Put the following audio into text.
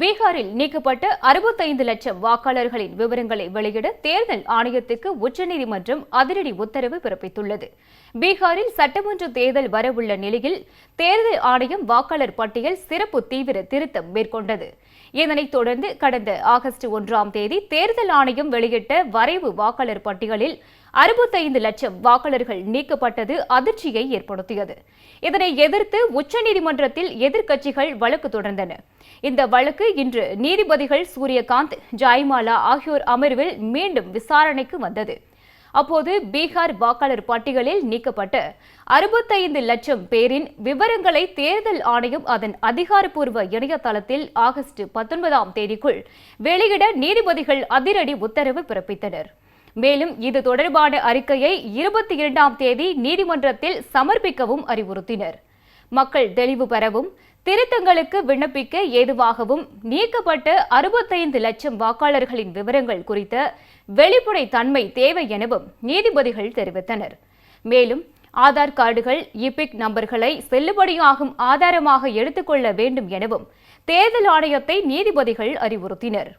பீகாரில் நீக்கப்பட்ட அறுபத்தைந்து லட்சம் வாக்காளர்களின் விவரங்களை வெளியிட தேர்தல் ஆணையத்துக்கு உச்சநீதிமன்றம் அதிரடி உத்தரவு பிறப்பித்துள்ளது. பீகாரில் சட்டமன்ற தேர்தல் வரவுள்ள நிலையில் தேர்தல் ஆணையம் வாக்காளர் பட்டியல் சிறப்பு தீவிர திருத்தம் மேற்கொண்டது. இதனைத் தொடர்ந்து கடந்த ஆகஸ்ட் ஒன்றாம் தேதி தேர்தல் ஆணையம் வெளியிட்ட வரைவு வாக்காளர் பட்டியலில் அறுபத்தைந்து லட்சம் வாக்காளர்கள் நீக்கப்பட்டது அதிர்ச்சியை ஏற்படுத்தியது. இதனை எதிர்த்து உச்சநீதிமன்றத்தில் எதிர்க்கட்சிகள் வழக்கு தொடர்ந்தன. இந்த வழக்கு இன்று நீதிபதிகள் சூரியகாந்த் ஜாய்மாலா ஆகியோர் அமர்வில் மீண்டும் விசாரணைக்கு வந்தது. அப்போது பீகார் வாக்காளர் பட்டியலில் நீக்கப்பட்ட அறுபத்தைந்து லட்சம் பேரின் விவரங்களை தேர்தல் ஆணையம் அதன் அதிகாரப்பூர்வ இணையதளத்தில் ஆகஸ்ட் பத்தொன்பதாம் தேதிக்குள் வெளியிட நீதிபதிகள் அதிரடி உத்தரவு பிறப்பித்தனர். மேலும் இது தொடர்பான அறிக்கையை இருபத்தி இரண்டாம் தேதி நீதிமன்றத்தில் சமர்ப்பிக்கவும் அறிவுறுத்தினர். மக்கள் தெளிவு பெறவும் திருத்தங்களுக்கு விண்ணப்பிக்க ஏதுவாகவும் நீக்கப்பட்ட அறுபத்தைந்து லட்சம் வாக்காளர்களின் விவரங்கள் குறித்த வெளிப்படை தன்மை தேவை எனவும் நீதிபதிகள் தெரிவித்தனர். மேலும் ஆதார் கார்டுகள் இபிக் நம்பர்களை செல்லுபடியாகும் ஆதாரமாக எடுத்துக்கொள்ள வேண்டும் எனவும் தேர்தல் ஆணையத்தை நீதிபதிகள் அறிவுறுத்தினர்.